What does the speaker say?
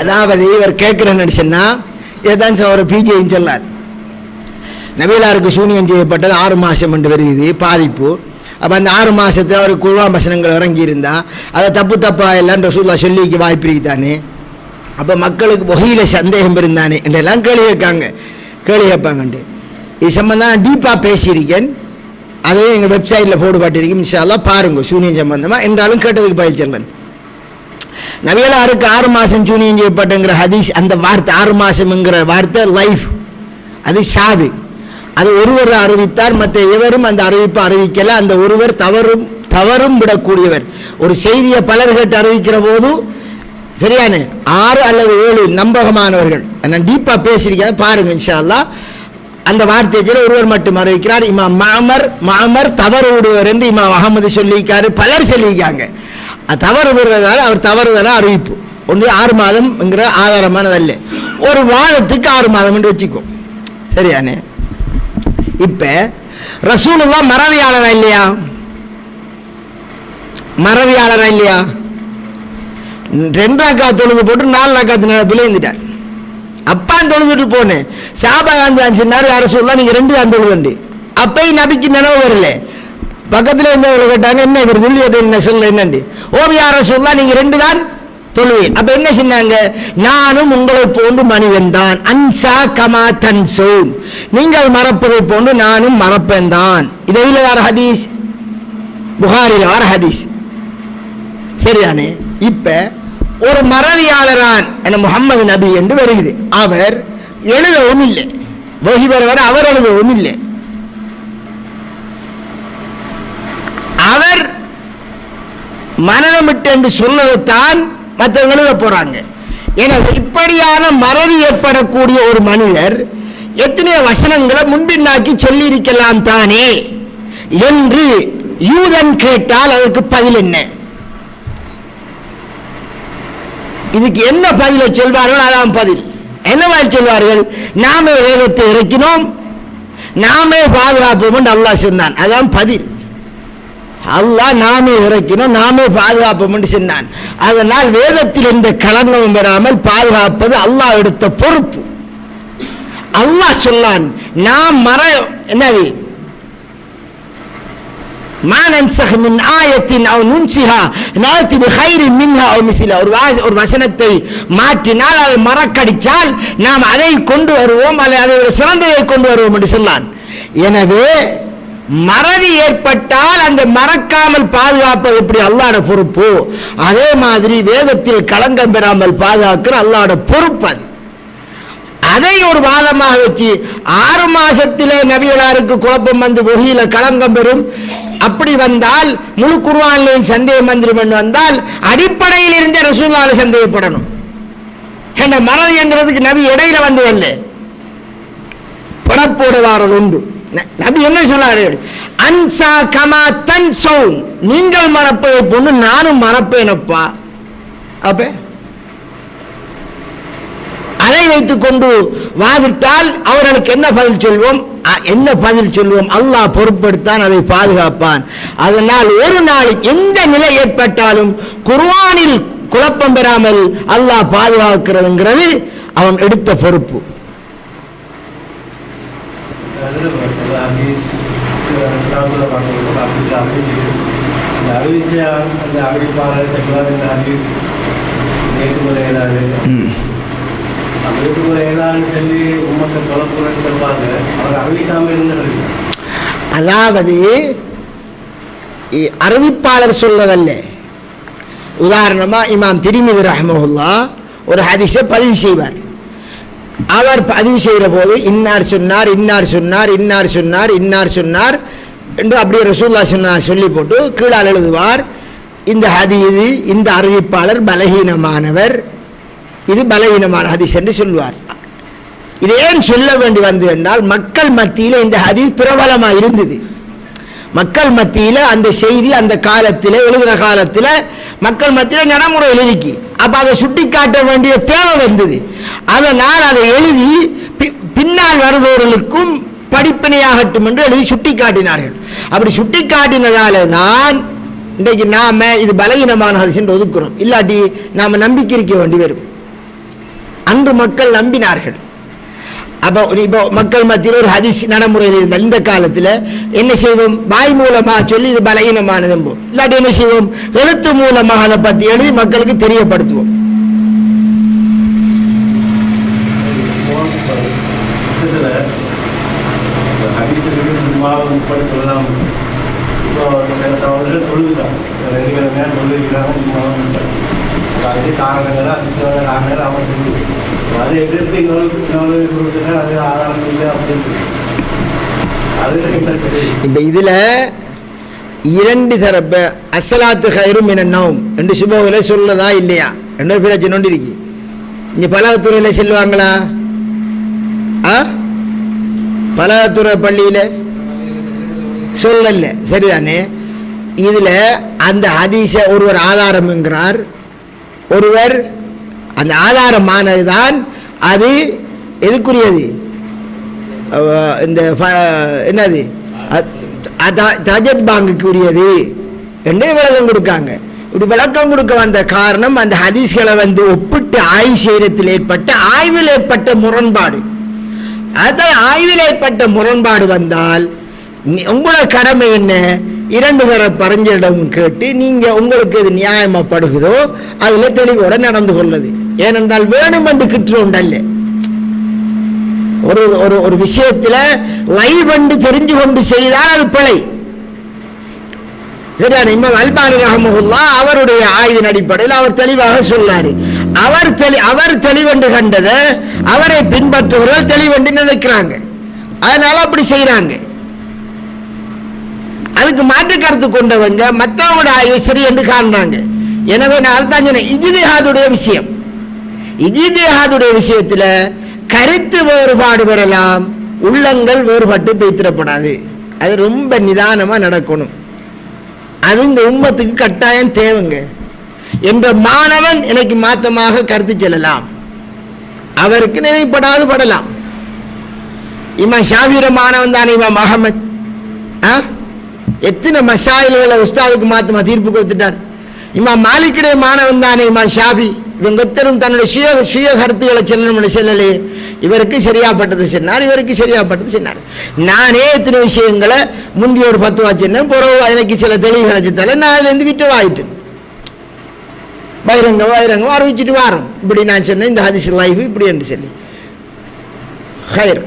அதாவது இவர் கேட்குற சொன்னா இதுதான் சார் ஒரு பிஜேன்னு சொல்லார் நவீலாருக்கு சூனியம் செய்யப்பட்டது ஆறு மாதம் என்று வருகிறது பாதிப்பு. அப்போ அந்த ஆறு மாதத்தில் அவர் குருவான் வசனங்கள் இறங்கியிருந்தா அதை தப்பு தப்பா இல்லைன்ற ரசூல்லா சொல்லிக்க வாய்ப்பு இருக்குதானே அப்போ மக்களுக்கு வகையில் சந்தேகம் இருந்தானே என்றெல்லாம் கேள்வி கேட்காங்க. கேள்வி கேட்பாங்கண்டு இது சம்பந்தம் டீப்பாக பேசியிருக்கேன். அதையும் எங்கள் வெப்சைட்டில் போடுபாட்டிருக்கேன் இன்ஷால்லாம் பாருங்க சூனியம் சம்பந்தமாக என்றாலும் கேட்டதுக்கு பதில் நவியலாருக்கு ஆறு மாதம் சூனியம் செய்யப்பட்டுங்கிற ஹதீஸ் அந்த வார்த்தை ஆறு மாதம்ங்கிற வார்த்தை லைஃப். அது ஷாது. அது ஒருவர் அறிவித்தார் மற்ற எவரும் அந்த அறிவிப்பை அறிவிக்கல. அந்த ஒருவர் தவறும் தவறும் விடக்கூடியவர். ஒரு செய்தியை பலர் கேட்டு அறிவிக்கிற போது சரியான ஆறு அல்லது ஏழு நம்பகமானவர்கள். நான் டீப்பாக பேசியிருக்கேன் பாருங்க இன்ஷால்லா அல்லாஹ் அந்த வார்த்தையை ஒருவர் மட்டும் அறிவிக்கிறார். இமாம் மாமர் மாமர் தவறு விடுவர் என்று இமாம் அகமது சொல்லியிருக்காரு. பலர் சொல்லியிருக்காங்க. தவறு விடுறதால அவர் தவறுதலாக அறிவிப்பு. ஒன்று ஆறு மாதம்ங்கிற ஆதாரமானதல்ல. ஒரு வாதத்துக்கு ஆறு மாதம் என்று வச்சுக்கோ. சரியானே? இப்போ ரசூலுல்லா மறவியாளரா இல்லையா? மறவியாளரா இல்லையா? ரெண்டு அக்கா தொழுது போட்டு நாலு அக்காத்து பிழைந்துட்டார் அப்பான் தொழுதுட்டு போனேன். சாபா காந்தி சொன்னார் யார சொல்லலாம் நீங்க ரெண்டு தான் தொழுதுண்டு அப்பயும் நபிக்கு நினைவு வரல. பக்கத்தில் இருந்தவங்க கேட்டாங்க என்ன இவர் துல்லியத்தை என்ன சொல்ல என்னண்டு ஓம் யார நீங்க ரெண்டு தான் தொழுவேன் அப்ப என்ன சொன்னாங்க? நானும் உங்களை போன்று மனிதன் தான். அன்சா கமா தன்சோன். நீங்கள் மறப்பதை போன்று நானும் மறப்பேன் தான். இதில் வர ஹதீஸ்? புகாரில் வர ஹதீஸ். சரிதானே? இப்ப ஒரு மறவியாளரான் என முகமது நபி என்று வருகிறது. அவர் எழுதவும் இல்லை. வகி வர அவர் எழுதவும் இல்லை அவர் மனநமிட்டு என்று சொல்லதைத்தான் மற்றவங்க எழுத போறாங்க. எனவே இப்படியான மறதி ஏற்படக்கூடிய ஒரு மனிதர் எத்தனையோ வசனங்களை முன்பின்னாக்கி சொல்லியிருக்கலாம் தானே என்று யூதன் கேட்டால் அதற்கு பதில் என்ன? இதுக்கு என்ன பதிலை சொல்வார்கள் அதான் பதில். என்ன மாதிரி சொல்வார்கள்? நாமே வேதத்தை இறக்கினோம். நாமே பாதுகாப்போம் என்று அல்லாஹ் சொன்னான். அதான் பதில். அல்லாஹ் நாமே இறக்கினோம் நாமே பாதுகாப்போம் என்று சொன்னான் அதனால் வேதத்தில் எந்த களங்கமும் பெறாமல் பாதுகாப்பது அல்லாஹ் எடுத்த பொறுப்பு அல்லாஹ் சொன்னான் நாம் மர என்னது ما ننسخ من آية أو ننسها نأتي بخير منها أو مثلها ஒரு வாச- ஒரு வசனத்தை மாற்றினால் அதை மறக்கடிச்சால் நாம் அதை கொண்டு வருவோம் அல்லது அதை ஒரு சிறந்ததை கொண்டு வருவோம் என்று சொன்னான் எனவே மறதி ஏற்பட்டால் அந்த மறக்காமல் பாதுகாப்பது எப்படி அல்லாட பொறுப்பு? அதே மாதிரி வேதத்தில் களங்கம் பெறாமல் பாதுகாக்கிற அல்லாட பொறுப்பு அது. அதை ஒரு வாதமாக வச்சு ஆறு மாசத்திலே நபிகளாருக்கு குழப்பம் வந்து வகையில களங்கம் பெறும். அப்படி வந்தால் முழு குருவானிலையும் சந்தேகம் மந்திரம் என்று வந்தால் அடிப்படையில் இருந்தே ரசூல்லால சந்தேகப்படணும். என்ன மறதி என்கிறதுக்கு நபி இடையில வந்து வரல வாரது உண்டு. நபி என்ன சொன்னார்கள் அன்சா கமா தன் நீங்கள் மறப்பதை பொண்ணு நானும் மறப்பேனப்பா. அப்ப? அதை வைத்துக் கொண்டு வாதிட்டால் அவர்களுக்கு என்ன பதில் சொல்வோம்? என்ன பதில் சொல்வோம்? அல்லாஹ் பொருட்படுத்தான் அதை பாதுகாப்பான். அதனால் ஒரு நாள் எந்த நிலை ஏற்பட்டாலும் குர்வானில் குழப்பம் பெறாமல் அல்லாஹ் பாதுகாக்கிறதுங்கிறது அவன் எடுத்த பொறுப்பு அதில் சில ஹதீஸ் கிராமத்தில் பார்க்கும்போது ஹதீஸில் அறிவிச்சு அந்த அறிவிப்பாளர் சொல்லி உமக்கு தொலைப்புறன்னு அவர் அறிவிக்காமல் அதாவது அறிவிப்பாளர் சொல்வதல்ல உதாரணமா இமாம் திருமிதி ரஹ்மஹுல்லா ஒரு ஹதீஸை பதிவு செய்வார். அவர் பதிவு செய்கிற போது இன்னார் சொன்னார் இன்னார் சொன்னார் இன்னார் சொன்னார் இன்னார் சொன்னார் என்று அப்படியே ரசூல்லா சொன்னார் சொல்லி போட்டு கீழால் எழுதுவார். இந்த ஹதீது இந்த அறிவிப்பாளர் பலகீனமானவர். இது பலகீனமான ஹதீஸ் என்று சொல்லுவார். இது ஏன் சொல்ல வேண்டி வந்தது என்றால் மக்கள் மத்தியில் இந்த ஹதீஸ் பிரபலமாக இருந்தது. மக்கள் மத்தியில் அந்த செய்தி அந்த காலத்தில் எழுதுகிற காலத்தில் மக்கள் மத்தியில் நடைமுறை எழுதிக்கு. அப்போ அதை சுட்டி காட்ட வேண்டிய தேவை வந்தது. அதனால் அதை எழுதி பி- பின்னால் வருபவர்களுக்கும் படிப்பினையாகட்டும் என்று எழுதி சுட்டி காட்டினார்கள் அப்படி சுட்டி காட்டினதால தான் இன்றைக்கு நாம இது பலகீனமான ஹரிசன் ஒதுக்குறோம். இல்லாட்டி நாம நம்பிக்கை இருக்க வேண்டி வரும். அன்று மக்கள் நம்பினார்கள். அப்போ இப்போ மக்கள் மத்தியில் ஒரு ஹதீஸ் நடைமுறையில் இருந்த இந்த காலத்தில் என்ன செய்வோம்? வாய் மூலமா சொல்லி இது பலகீனமானது இல்லாட்டி என்ன செய்வோம்? எழுத்து மூலமாக அதை பற்றி எழுதி மக்களுக்கு தெரியப்படுத்துவோம் இதில் ஹதீஸுக்கு சும்மா இப்போ சில தொழுதுட்டாங்க ரெண்டு சும்மா காரணங்கள் அதிசயமான காரணங்கள் அதை எதிர்த்து இன்னொரு இன்னொரு கொடுத்துட்டா அது ஆதாரம் இல்லை அப்படின்னு இப்போ இதில் இரண்டு தரப்பு அசலாத்து ஹைரும் நவும் என்று சுபோவில் சொல்லதா இல்லையா? ரெண்டு பிரச்சனை ஒன்று இருக்கு. இங்கே பலவத்துறையில் செல்வாங்களா ஆ? பலவத்துறை பள்ளியில்? சொல்லல. சரிதானே? இதில் அந்த ஹதீஸை ஒருவர் ஆதாரம்ங்கிறார். ஒருவர் அந்த ஆதாரமானது தான் அது எதுக்குரியது? இந்த என்னது? அத- தஜத் பாங்குக்கு உரியது என்று விளக்கம் கொடுக்காங்க? இப்படி விளக்கம் கொடுக்க வந்த காரணம் அந்த ஹதீஸ்களை வந்து ஒப்பிட்டு ஆய்வு செய்கிறத்தில் ஏற்பட்ட ஆய்வில் ஏற்பட்ட முரண்பாடு. அதான் ஆய்வில் ஏற்பட்ட முரண்பாடு வந்தால் உங்களோட கடமை என்ன? இரண்டு தர பறிஞ்சிடம் கேட்டு நீங்க உங்களுக்கு இது நியாயமாப்படுகுதோ அதில் தெளிவோட நடந்து கொள்ளுது. ஏனென்றால் வேணும் வேணுமென்று கிட்டுறோண்டல்ல ஒரு ஒரு ஒரு விஷயத்துல லைவ் என்று தெரிஞ்சு கொண்டு செய்தால் அது பிழை. சரியான இமாம் அல்பானி ரஹமுல்லா அவருடைய ஆய்வின் அடிப்படையில் அவர் தெளிவாக சொன்னார். அவர் தெளி அவர் தெளிவென்று கண்டதை அவரை பின்பற்றுபவர்கள் தெளிவென்று நினைக்கிறாங்க. அதனால அப்படி செய்கிறாங்க அதுக்கு மாற்று கருத்து கொண்டவங்க மற்றவங்களோட ஆய்வு சரி என்று காண்றாங்க. எனவே நான் அதுதான் சொன்னேன். இஜிதிஹாதுடைய விஷயம். இஜிதிஹாதுடைய விஷயத்தில் கருத்து வேறுபாடு பெறலாம் உள்ளங்கள் வேறுபட்டு பேத்திடப்படாது. அது ரொம்ப நிதானமாக நடக்கணும். அது இந்த உண்மத்துக்கு கட்டாயம் தேவைங்க. என்ற மாணவன் எனக்கு மாத்தமாக கருத்து செல்லலாம். அவருக்கு நினைப்படாது படலாம். இமாம் ஷாபிர மாணவன் தானே இமாம் அகமத். எத்தனை மசாயில்களை உஸ்தாதுக்கு மாத்தமா தீர்ப்பு கொடுத்துட்டார்? இம்மா மாலிக்கிடைய மாணவன் தானே இம்மா ஷாபி இவங்க ஒத்தரும் தன்னுடைய சுய சுய கருத்துக்களை செல்லணும்னு செல்லலே. இவருக்கு சரியாப்பட்டது சொன்னார் இவருக்கு சரியாப்பட்டது சொன்னார். நானே எத்தனை விஷயங்களை முந்தைய ஒரு பத்து சொன்னேன் பிறகு எனக்கு சில தெளிவு கிடைச்சதால நான் அதுலேருந்து விட்டு வாயிட்டேன் பைரங்கம் அறிவிச்சிட்டு வாரம். இப்படி நான் சொன்னேன் இந்த ஹதிஸ் லைஃப் இப்படி என்று சொல்லி. ஹயர்